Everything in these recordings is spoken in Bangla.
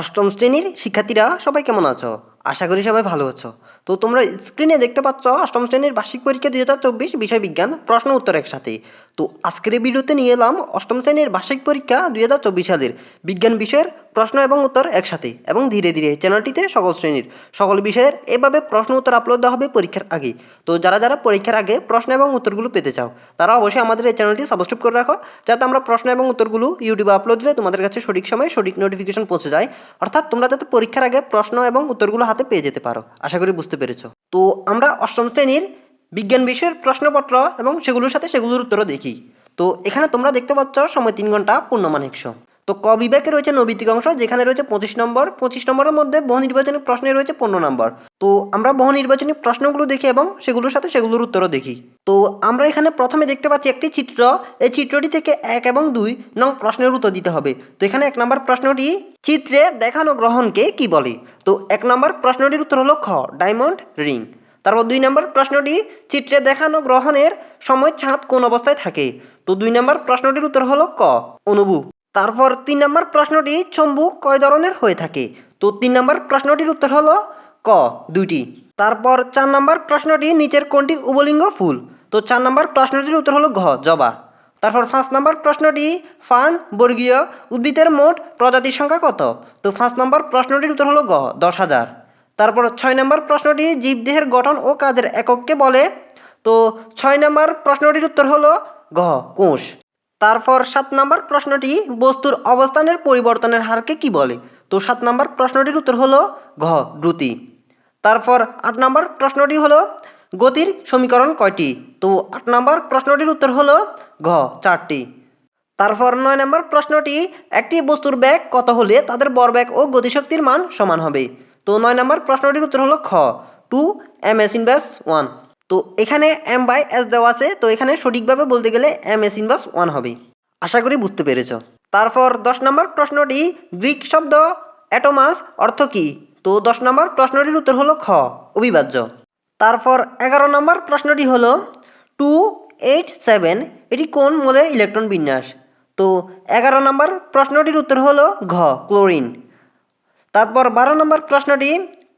অষ্টম শ্রেণির শিক্ষার্থীরা সবাই কেমন আছো? আশা করি সবাই ভালো আছো। তো তোমরা স্ক্রিনে দেখতে পাচ্ছ, অষ্টম শ্রেণির বার্ষিক পরীক্ষা দুই হাজার চব্বিশ বিষয় বিজ্ঞান প্রশ্ন উত্তর একসাথে। তো আজকের ভিডিওতে নিয়ে এলাম অষ্টম শ্রেণির বার্ষিক পরীক্ষা দুই হাজার চব্বিশ সালের বিজ্ঞান বিষয়ের প্রশ্ন এবং উত্তর একসাথে এবং ধীরে ধীরে চ্যানেলটিতে সকল শ্রেণির সকল বিষয়ের এভাবে প্রশ্ন উত্তর আপলোড দেওয়া হবে পরীক্ষার আগে। তো যারা যারা পরীক্ষার আগে প্রশ্ন এবং উত্তরগুলো পেতে চাও, তারা অবশ্যই আমাদের এই চ্যানেলটি সাবস্ক্রাইব করে রাখো, যাতে আমরা প্রশ্ন এবং উত্তরগুলো ইউটিউবে আপলোড দিলে তোমাদের কাছে সঠিক সময়ে সঠিক নোটিফিকেশন পৌঁছে যায়। অর্থাৎ তোমরা যাতে পরীক্ষার আগে প্রশ্ন এবং উত্তরগুলো হাতে পেয়ে যেতে পারো। আশা করি বুঝতে পেরেছ। তো আমরা অষ্টম শ্রেণির বিজ্ঞান বিষয়ের প্রশ্নপত্র এবং সেগুলোর সাথে সেগুলোর উত্তরও দেখি। তো এখানে তোমরা দেখতে পাচ্ছ, সময় তিন ঘণ্টা পূর্ণমান একশো। তো ক বিভাগে রয়েছে নৈবিত্তিক অংশ, যেখানে রয়েছে পঁচিশ নম্বর। পঁচিশ নম্বরের মধ্যে বহু নির্বাচনী প্রশ্নে রয়েছে পনেরো নম্বর। তো আমরা বহু নির্বাচনী প্রশ্নগুলো দেখি এবং সেগুলোর সাথে সেগুলোর উত্তরও দেখি। তো আমরা এখানে প্রথমে দেখতে পাচ্ছি একটি চিত্র। এই চিত্রটি থেকে এক এবং দুই নং প্রশ্নের উত্তর দিতে হবে। তো এখানে এক নম্বর প্রশ্নটি, চিত্রে দেখানো গ্রহণকে কি বলে? তো এক নম্বর প্রশ্নটির উত্তর হলো খ, ডায়মন্ড রিং। তারপর দুই নম্বর প্রশ্নটি, চিত্রে দেখানো গ্রহণের সময় চাঁদ কোন অবস্থায় থাকে? তো দুই নম্বর প্রশ্নটির উত্তর হলো ক, অনুভু। তারপর তিন নম্বর প্রশ্নটি চম্বুক কয় ধরনের হয়ে থাকে? তো তিন নম্বর প্রশ্নটির উত্তর হলো ক, দুইটি। তারপর চার নম্বর প্রশ্নটি, নিচের কোনটি উবলিঙ্গ ফুল? তো চার নম্বর প্রশ্নটির উত্তর হলো ঘ, জবা। তারপর পাঁচ নম্বর প্রশ্নটি, ফার্ন, বর্গীয়, উদ্ভিদের মোট প্রজাতির সংখ্যা কত? তো পাঁচ নম্বর প্রশ্নটির উত্তর হলো গ, দশ হাজার। তারপর ছয় নম্বর প্রশ্নটি জীবদেহের গঠন ও কাজের একককে বলে। তো ছয় নম্বর প্রশ্নটির উত্তর হলো ঘ, কোষ। তারপর সাত নম্বর প্রশ্নটি বস্তুর অবস্থানের পরিবর্তনের হারকে কি বলে? তো সাত নম্বর প্রশ্নটির উত্তর হলো ঘ, দ্রুতি। তারপর আট নম্বর প্রশ্নটি হলো গতির সমীকরণ কয়টি? তো আট নম্বর প্রশ্নটির উত্তর হলো ঘ, চারটি। তারপর নয় নম্বর প্রশ্নটি, একটি বস্তুর ব্যাগ কত হলে তাদের বরব্যাগ ও গতিশক্তির মান সমান হবে? তো নয় নম্বর প্রশ্নটির উত্তর হলো খ। Two M S inverse one তো এখানে এম বাই এস দেওয়া আছে, তো এখানে সঠিকভাবে বলতে গেলে এম এস ইনভার্স ওয়ান হবে। আশা করি বুঝতে পেরেছ। তারপর দশ নম্বর প্রশ্নটি, গ্রিক শব্দ অ্যাটোমাস অর্থ কী? তো দশ নম্বর প্রশ্নটির উত্তর হলো খ, অবিভাজ্য। তারপর এগারো নম্বর প্রশ্নটি হলো, টু এইট সেভেন এটি কোন মৌলের ইলেকট্রন বিন্যাস? তো এগারো নম্বর প্রশ্নটির উত্তর হলো ঘ, ক্লোরিন। তারপর বারো নম্বর প্রশ্নটি,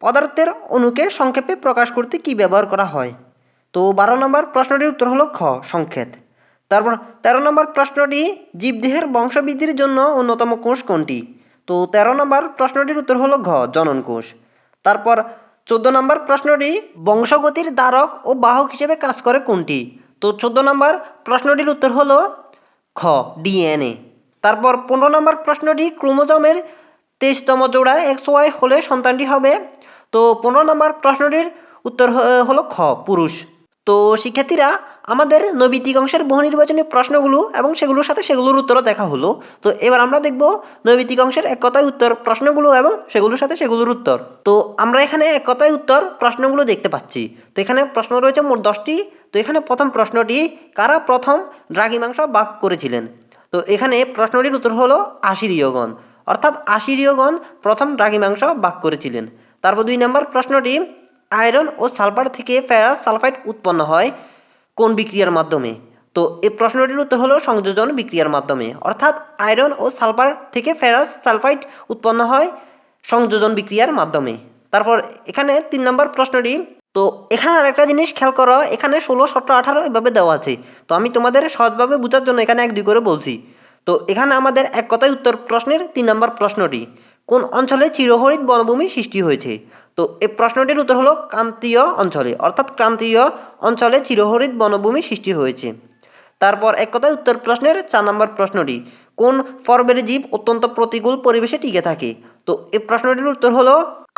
পদার্থের অণুকে সংক্ষেপে প্রকাশ করতে কি ব্যবহার করা হয়? তো বারো নম্বর প্রশ্নটির উত্তর হলো খ, সংক্ষেপ। তারপর তেরো নম্বর প্রশ্নটি, জীবদেহের বংশবৃদ্ধির জন্য অন্যতম কোষ কোনটি? তো তেরো নম্বর প্রশ্নটির উত্তর হলো ঘ, জনন কোষ। তারপর চোদ্দ নম্বর প্রশ্নটি, বংশগতির দ্বারক ও বাহক হিসেবে কাজ করে কোনটি? তো চোদ্দ নম্বর প্রশ্নটির উত্তর হলো খ, ডিএনএ। তারপর পনেরো নম্বর প্রশ্নটি, ক্রোমোজোমের তেইশতম জোড়ায় এক্স ওয়াই হলে সন্তানটি হবে। তো পনেরো নম্বর প্রশ্নটির উত্তর হলো খ, পুরুষ। তো শিক্ষার্থীরা, আমাদের নৈবিত্তিক অংশের বহু নির্বাচনী প্রশ্নগুলো এবং সেগুলোর সাথে সেগুলোর উত্তরও দেখা হলো। তো এবার আমরা দেখব নৈবিত্তিক অংশের এক কথায় উত্তর প্রশ্নগুলো এবং সেগুলোর সাথে সেগুলোর উত্তর। তো আমরা এখানে এক কথায় উত্তর প্রশ্নগুলো দেখতে পাচ্ছি। তো এখানে প্রশ্ন রয়েছে মোট দশটি। তো এখানে প্রথম প্রশ্নটি, কারা প্রথম দ্রাঘিমাংশ বাক করেছিলেন? তো এখানে প্রশ্নটির উত্তর হলো আশির আশিরিয়গণ অর্থাৎ আশিরিয়গণ প্রথম দ্রাঘিমাংশ বাক করেছিলেন। তারপর দুই নম্বর প্রশ্নটি, আয়রন ও সালফার থেকে ফেরাস সালফাইড উৎপন্ন হয় কোন বিক্রিয়ার মাধ্যমে? তো এই প্রশ্নটির উত্তর হলো সংযোজন বিক্রিয়ার মাধ্যমে। অর্থাৎ আয়রন ও সালফার থেকে ফেরাস সালফাইড উৎপন্ন হয় সংযোজন বিক্রিয়ার মাধ্যমে। তারপর এখানে তিন নম্বর প্রশ্নটি, তো এখানে আরেকটা জিনিস খেয়াল করো, এখানে ষোলো, সতেরো, আঠারো এভাবে দেওয়া আছে। তো আমি তোমাদের সহজভাবে বোঝার জন্য এখানে এক দুই করে বলছি। তো এখানে আমাদের এক কথায় উত্তর প্রশ্নের তিন নম্বর প্রশ্নটি, কোন অঞ্চলে চিরহরিত বনভূমি সৃষ্টি হয়েছে? তো এই প্রশ্নটির উত্তর হলো ক্রান্তীয় অঞ্চলে, অর্থাৎ ক্রান্তীয় অঞ্চলে চিরহরিত বনভূমি সৃষ্টি হয়েছে। তারপর এক কথায় উত্তর প্রশ্নের চার নম্বর প্রশ্নটি, কোন পর্বের জীব অত্যন্ত প্রতিকূল পরিবেশে টিকে থাকে? তো এই প্রশ্নটির উত্তর হলো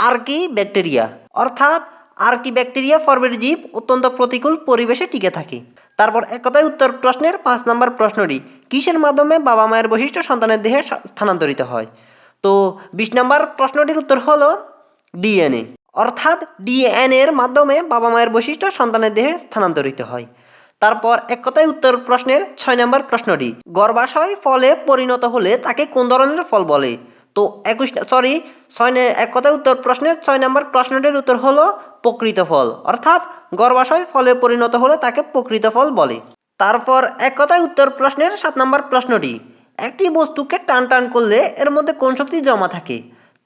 আর্কি ব্যাকটেরিয়া অর্থাৎ আর্কি ব্যাকটেরিয়া পর্বের জীব অত্যন্ত প্রতিকূল পরিবেশে টিকে থাকে। তারপর এক কথায় উত্তর, প্রশ্নের পাঁচ নম্বর প্রশ্নটি, কিসের মাধ্যমে বাবা মায়ের বৈশিষ্ট্য সন্তানের দেহে স্থানান্তরিত হয়? তো বিশ নম্বর প্রশ্নটির উত্তর হলো ডিএনএ। অর্থাৎ ডিএনএ এর মাধ্যমে বাবা মায়ের বৈশিষ্ট্য সন্তানের দেহে স্থানান্তরিত হয়। তারপর এক কথায় উত্তর, প্রশ্নের ছয় নম্বর প্রশ্নটি, গর্ভাশয় ফলে পরিণত হলে তাকে কোন ধরনের ফল বলে? তো একুশ সরি ছয় এক কথায় উত্তর, প্রশ্নের ছয় নম্বর প্রশ্নটির উত্তর হলো প্রকৃত ফল। অর্থাৎ গর্ভাশয় ফলে পরিণত হলে তাকে প্রকৃত ফল বলে। তারপর এক কথায় উত্তর প্রশ্নের সাত নম্বর প্রশ্নটি, একটি বস্তুকে টান টান করলে এর মধ্যে কোন শক্তি জমা থাকে?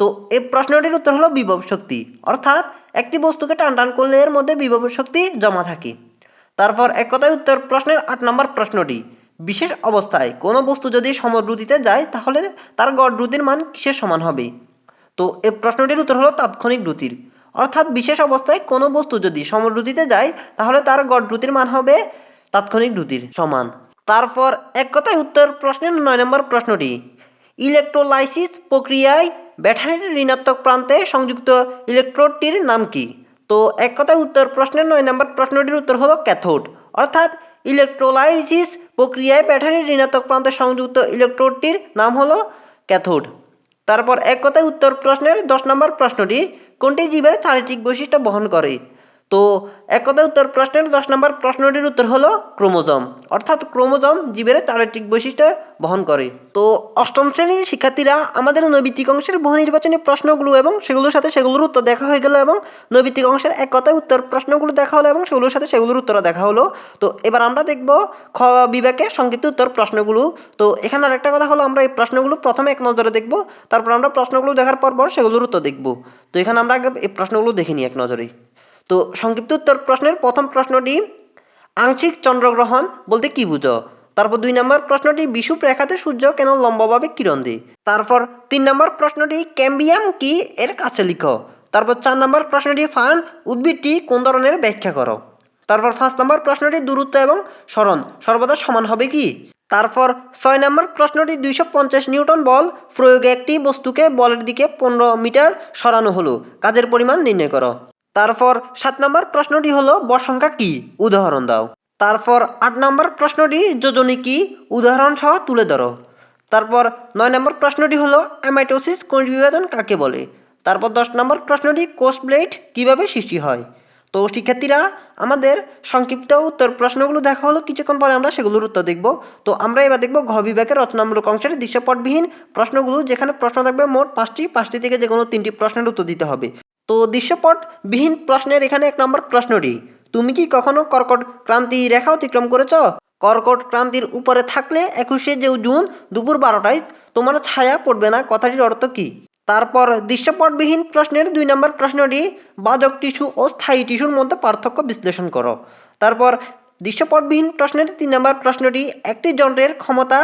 তো এই প্রশ্নটির উত্তর হলো বিভব শক্তি, অর্থাৎ একটি বস্তুকে টান টান করলে এর মধ্যে বিভব শক্তি জমা থাকে। তারপর এক কথায় উত্তর প্রশ্নের আট নম্বর প্রশ্নটি, বিশেষ অবস্থায় কোনো বস্তু যদি সমদ্রুতিতে যায় তাহলে তার গড় দ্রুতির মান কিসের সমান হবে? তো এই প্রশ্নটির উত্তর হলো তাৎক্ষণিক দ্রুতির। অর্থাৎ বিশেষ অবস্থায় কোনো বস্তু যদি সমদ্রুতিতে যায়, তাহলে তার গড় দ্রুতির মান হবে তাৎক্ষণিক দ্রুতির সমান। তারপর এক কথায় উত্তর প্রশ্নের নয় নম্বর প্রশ্নটি, ইলেকট্রোলাইসিস প্রক্রিয়ায় ব্যাটারির ঋণাত্মক প্রান্তে সংযুক্ত ইলেকট্রোডটির নাম কি? তো এক কথায় উত্তর প্রশ্নের নয় নম্বর প্রশ্নটির উত্তর হলো ক্যাথোড। অর্থাৎ ইলেকট্রোলাইসিস প্রক্রিয়ায় ব্যাটারির ঋণাত্মক প্রান্তে সংযুক্ত ইলেকট্রোডটির নাম হলো ক্যাথোড। তারপর এক কথায় উত্তর প্রশ্নের দশ নম্বর প্রশ্নটি কোনটি জীবের চারিত্রিক বৈশিষ্ট্য বহন করে? তো এক কথায় উত্তর প্রশ্নের দশ নম্বর প্রশ্নটির উত্তর হলো ক্রোমোজম। অর্থাৎ ক্রোমোজম জীবের চারিত্রিক বৈশিষ্ট্য বহন করে। তো অষ্টম শ্রেণির শিক্ষার্থীরা আমাদের নৈবিত্তিক অংশের বহু নির্বাচনী প্রশ্নগুলো এবং সেগুলোর সাথে সেগুলোর উত্তর দেখা হয়ে গেল এবং নৈবিত্তিক অংশের এক কথায় উত্তর প্রশ্নগুলো দেখা হলো এবং সেগুলোর সাথে সেগুলোর উত্তর দেখা হলো। তো এবার আমরা দেখব খ বিভাগে সংক্ষিপ্ত উত্তর প্রশ্নগুলো। তো এখানে আরেকটা কথা হলো আমরা এই প্রশ্নগুলো প্রথমে এক নজরে দেখব, তারপর আমরা প্রশ্নগুলো দেখার পর পর সেগুলোর উত্তর দেখব। তো এখানে আমরা আগে এই প্রশ্নগুলো দেখিনি এক নজরে তো সংক্ষিপ্ত উত্তর প্রশ্নের প্রথম প্রশ্নটি, আংশিক চন্দ্রগ্রহণ বলতে কি বুঝো? তারপর দুই নম্বর প্রশ্নটি বিষুব রেখাতে সূর্য কেন লম্বভাবে কিরণ দেয় তারপর তিন নম্বর প্রশ্নটি, ক্যাম্বিয়াম কি এর কাছে লিখো? তারপর চার নম্বর প্রশ্নটি, ফান উদ্ভিদটি কোন ধরনের ব্যাখ্যা করো? তারপর পাঁচ নম্বর প্রশ্নটি, দূরত্ব এবং স্মরণ সর্বদা সমান হবে কি? তারপর ছয় নম্বর প্রশ্নটি, দুইশো পঞ্চাশ নিউটন বল প্রয়োগে একটি বস্তুকে বলের দিকে পনেরো মিটার সরানো হলো, কাজের পরিমাণ নির্ণয় করো। তারপর সাত নম্বর প্রশ্নটি হলো বসংখ্যা সংখ্যা কি? উদাহরণ দাও। তারপর আট নম্বর প্রশ্নটি, যোজনী কি? উদাহরণ সহ তুলে ধরো। তারপর নয় নম্বর প্রশ্নটি হলো, অ্যামাইটোসিস কোষ বিভাজন কাকে বলে? তারপর দশ নম্বর প্রশ্নটি, কোষ ব্লেড কীভাবে সৃষ্টি হয়? তো শিক্ষার্থীরা, আমাদের সংক্ষিপ্ত উত্তর প্রশ্নগুলো দেখা হলো, কিছুক্ষণ পরে আমরা সেগুলোর উত্তর দেখব। তো আমরা এবার দেখব ঘ বিভাগের রচনামূলক অংশের দৃশ্যপটবিহীন প্রশ্নগুলো, যেখানে প্রশ্ন থাকবে মোট পাঁচটি পাঁচটি থেকে যে কোনো তিনটি প্রশ্নের উত্তর দিতে হবে। তো দৃশ্যপটবিহীন প্রশ্নের এখানে এক নম্বর প্রশ্নটি, তুমি কি কখনো কর্কট ক্রান্তি রেখা অতিক্রম করেছ? কর্কট ক্রান্তির উপরে থাকলে একুশে যে জুন দুপুর বারোটায় তোমার ছায়া পড়বে না, কথাটির অর্থ কী? তারপর দৃশ্যপটবিহীন প্রশ্নের দুই নম্বর প্রশ্নটি, বাজক টিস্যু ও স্থায়ী টিস্যুর মধ্যে পার্থক্য বিশ্লেষণ করো। তারপর দৃশ্যপটবিহীন প্রশ্নের তিন নম্বর প্রশ্নটি, একটি যন্ত্রের ক্ষমতা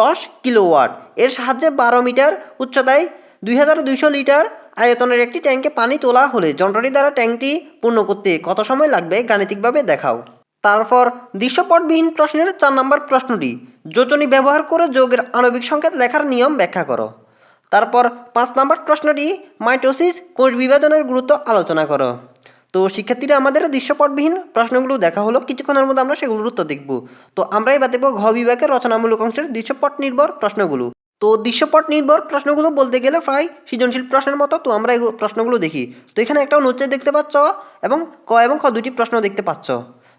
দশ কিলোওয়াট, এর সাহায্যে বারো মিটার উচ্চতায় দুই হাজার দুইশো লিটার আয়তনের একটি ট্যাঙ্কে পানি তোলা হলে যন্ত্রটি দ্বারা ট্যাঙ্কটি পূর্ণ করতে কত সময় লাগবে গাণিতিকভাবে দেখাও। তারপর দৃশ্যপটবিহীন প্রশ্নের চার নম্বর প্রশ্নটি, যোজনী ব্যবহার করে যোগের আণবিক সংকেত লেখার নিয়ম ব্যাখ্যা করো। তারপর পাঁচ নম্বর প্রশ্নটি, মাইটোসিস কোষ বিভাজনের গুরুত্ব আলোচনা করো। তো শিক্ষার্থীরা আমাদের দৃশ্যপটবিহীন প্রশ্নগুলো দেখা হলো, কিছুক্ষণের মধ্যে আমরা সেগুলোর উত্তর দেখব। তো আমরা এবার ঘ বিভাগের রচনামূলক অংশের দৃশ্যপট নির্ভর প্রশ্নগুলো। তো দৃশ্যপট নির্ভর প্রশ্নগুলো বলতে গেলে প্রায় সৃজনশীল প্রশ্নের মতো, তো আমরা এই প্রশ্নগুলো দেখি। তো এখানে একটা অনুচ্ছেদ দেখতে পাচ্ছ এবং ক এবং খ দুটি প্রশ্ন দেখতে পাচ্ছ।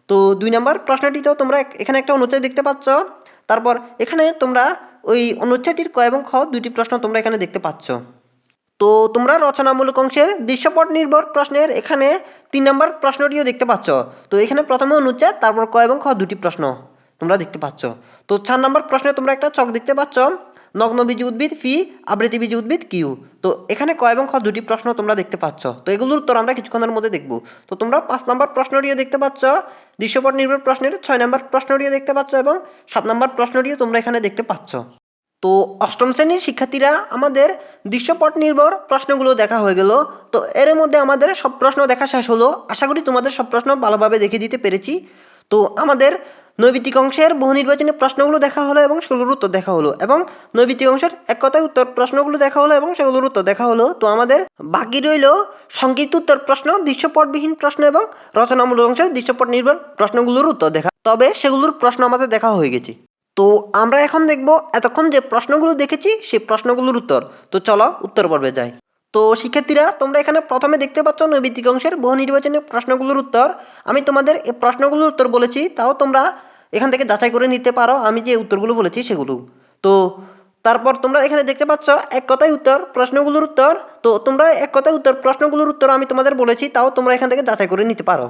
তো দুই নম্বর প্রশ্নটিতেও তোমরা এখানে একটা অনুচ্ছেদ দেখতে পাচ্ছ। তারপর এখানে তোমরা ওই অনুচ্ছেদটির ক এবং খ দুটি প্রশ্ন তোমরা এখানে দেখতে পাচ্ছ। তো তোমরা রচনামূলক অংশের দৃশ্যপট নির্ভর প্রশ্নের এখানে তিন নম্বর প্রশ্নটিও দেখতে পাচ্ছ। তো এখানে প্রথমে অনুচ্ছেদ, তারপর ক এবং খ দুটি প্রশ্ন তোমরা দেখতে পাচ্ছ। তো চার নম্বর প্রশ্নে তোমরা একটা চক দেখতে পাচ্ছ। নগ্নবীজি উদ্ভিদ ফি আবৃত্তিবীজি উদ্ভিদ কিউ। তো এখানে ক এবং খ দুটি প্রশ্ন তোমরা দেখতে পাচ্ছ। তো এগুলোর উত্তর আমরা কিছুক্ষণের মধ্যে দেখব। তো তোমরা পাঁচ নম্বর প্রশ্নটিও দেখতে পাচ্ছ, দৃশ্যপট নির্ভর প্রশ্নের ছয় নম্বর প্রশ্নটিও দেখতে পাচ্ছ এবং সাত নম্বর প্রশ্নটিও তোমরা এখানে দেখতে পাচ্ছ। তো অষ্টম শ্রেণির শিক্ষার্থীরা আমাদের দৃশ্যপট নির্ভর প্রশ্নগুলো দেখা হয়ে গেল। তো এর মধ্যে আমাদের সব প্রশ্ন দেখা শেষ হলো। আশা করি তোমাদের সব প্রশ্ন ভালোভাবে দেখে দিতে পেরেছি। তো আমাদের নৈবিত্তিক অংশের বহু নির্বাচনী প্রশ্নগুলো দেখা হলো এবং সেগুলোর উত্তর দেখা হলো এবং নৈবিত্তিক অংশের এক কথায় উত্তর প্রশ্নগুলো দেখা হলো এবং সেগুলোর উত্তর দেখা হলো। তো আমাদের বাকি রইল সংক্ষিপ্ত উত্তর প্রশ্ন, দৃশ্যপটবিহীন প্রশ্ন এবং রচনামূলক অংশের দৃশ্যপট নির্ভর প্রশ্নগুলোর উত্তর দেখা। তবে সেগুলোর প্রশ্ন আমাদের দেখা হয়ে গেছে। তো আমরা এখন দেখব এতক্ষণ যে প্রশ্নগুলো দেখেছি, সেই প্রশ্নগুলোর উত্তর। তো চলো উত্তর পর্বে যাই। তো শিক্ষার্থীরা, তোমরা এখানে প্রথমে দেখতে পাচ্ছ নৈবিত্তিক অংশের বহু নির্বাচনী প্রশ্নগুলোর উত্তর। আমি তোমাদের এই প্রশ্নগুলোর উত্তর বলেছি, তাও তোমরা এখান থেকে যাচাই করে নিতে পারো, আমি যে উত্তরগুলো বলেছি সেগুলো। তো তারপর তোমরা এখানে দেখতে পাচ্ছ এক কথায় উত্তর, প্রশ্নগুলোর উত্তর। তো তোমরা এক কথায় উত্তর, প্রশ্নগুলোর উত্তর আমি তোমাদের বলেছি, তাও তোমরা এখান থেকে যাচাই করে নিতে পারো।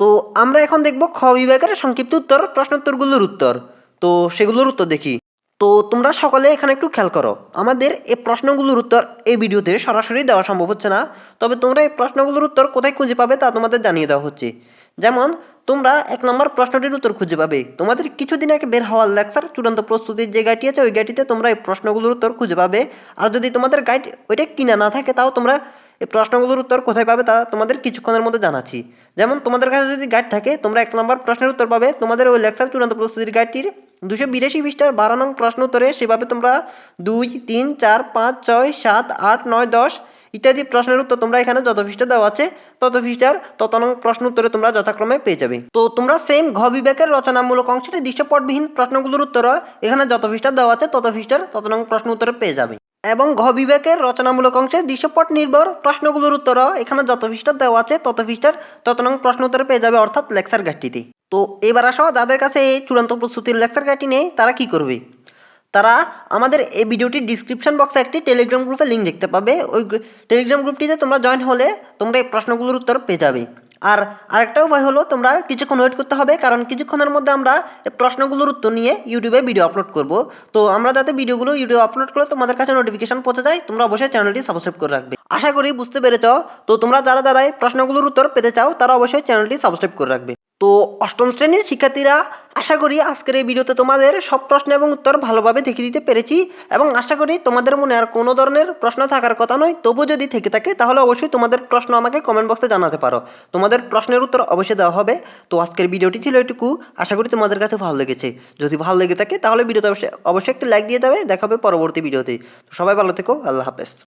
তো আমরা এখন দেখব খ বিভাগের সংক্ষিপ্ত উত্তর, প্রশ্নোত্তরগুলোর উত্তর। তো সেগুলোর উত্তর দেখি। তো তোমরা সকলে এখানে একটু খেয়াল করো, আমাদের এই প্রশ্নগুলোর উত্তর এই ভিডিওতে সরাসরি দেওয়া সম্ভব হচ্ছে না, তবে তোমরা এই প্রশ্নগুলোর উত্তর কোথায় খুঁজে পাবে তা তোমাদের জানিয়ে দেওয়া হচ্ছে। যেমন, তোমরা এক নম্বর প্রশ্নটির উত্তর খুঁজে পাবে, তোমাদের কিছুদিন আগে বের হওয়ার লেকচার, চূড়ান্ত প্রস্তুতির যে গাইডটি আছে ওই গাইডটিতে তোমরা এই প্রশ্নগুলোর উত্তর খুঁজে পাবে, আর যদি তোমাদের গাইড ওইটা কিনা না থাকে তাও তোমরা এই প্রশ্নগুলোর উত্তর কোথায় পাবে তা তোমাদের কিছুক্ষণের মধ্যে জানাচ্ছি। যেমন, তোমাদের কাছে যদি গাইড থাকে, তোমরা এক নম্বর প্রশ্নের উত্তর পাবে, তোমাদের ওই লেকচার, চূড়ান্ত প্রস্তুতির গাইডটির দুশো বিরাশি পৃষ্ঠার বারো নং প্রশ্ন উত্তরে সেভাবে তোমরা দুই, তিন, চার, পাঁচ, ছয়, সাত, আট, নয়, দশ ইত্যাদি প্রশ্নের উত্তর তোমরা এখানে যত পৃষ্ঠা দেওয়া আছে, তত পৃষ্ঠার তত নং প্রশ্ন উত্তরে তোমরা যথাক্রমে পেয়ে যাবে। তো তোমরা সেম ঘ বিবেকের রচনামূলক অংশের দৃশ্যপটবিহীন প্রশ্নগুলোর উত্তর এখানে যত পৃষ্ঠা দেওয়া আছে, তত পৃষ্ঠার তত নং প্রশ্ন উত্তরে পেয়ে যাবে। এবং ঘ বিবেকের রচনামূলক অংশে দৃশ্যপট নির্ভর প্রশ্নগুলোর উত্তর এখানে যত পৃষ্ঠা দেওয়া আছে, তত পৃষ্ঠার তত নং প্রশ্ন উত্তরে পেয়ে যাবে অর্থাৎ লেকচার গাইডটিতে তো এবার আসো, যাদের কাছে এই চূড়ান্ত প্রস্তুতির লেকচার গাইডটি নেই, তারা কি করবে? তারা আমাদের এই ভিডিওটির ডিসক্রিপশন বক্সে একটি টেলিগ্রাম গ্রুপে লিঙ্ক দেখতে পাবে। ওই টেলিগ্রাম গ্রুপটিতে তোমরা জয়েন হলে তোমরা এই প্রশ্নগুলোর উত্তর পেয়ে যাবে। আর আরেকটা উপায় হলো, তোমরা কিছুক্ষণ ওয়েট করতে হবে, কারণ কিছুক্ষণের মধ্যে আমরা এই প্রশ্নগুলোর উত্তর নিয়ে ইউটিউবে ভিডিও আপলোড করব। তো আমরা যাতে ভিডিওগুলো ইউটিউবে আপলোড করলে তোমাদের কাছে নোটিফিকেশন পৌঁছে যায়, তোমরা অবশ্যই চ্যানেলটি সাবস্ক্রাইব করে রাখবে। আশা করি বুঝতে পেরেছ। তো তোমরা যারা যারা এই প্রশ্নগুলোর উত্তর পেতে চাও, তারা অবশ্যই চ্যানেলটি সাবস্ক্রাইব করে রাখবে। তো অষ্টম শ্রেণির শিক্ষার্থীরা, আশা করি আজকের এই ভিডিওতে তোমাদের সব প্রশ্ন এবং উত্তর ভালোভাবে দেখে দিতে পেরেছি এবং আশা করি তোমাদের মনে আর কোনো ধরনের প্রশ্ন থাকার কথা নয়। তবু যদি থেকে থাকে, তাহলে অবশ্যই তোমাদের প্রশ্ন আমাকে কমেন্ট বক্সে জানাতে পারো। তোমাদের প্রশ্নের উত্তর অবশ্যই দেওয়া হবে। তো আজকের ভিডিওটি ছিল এটুকু। আশা করি তোমাদের কাছে ভালো লেগেছে। যদি ভালো লেগে থাকে, তাহলে ভিডিওতে অবশ্যই অবশ্যই একটি লাইক দিয়ে দেবে দেখা হবে পরবর্তী ভিডিওতে। সবাই ভালো থেকো। আল্লাহ হাফেজ।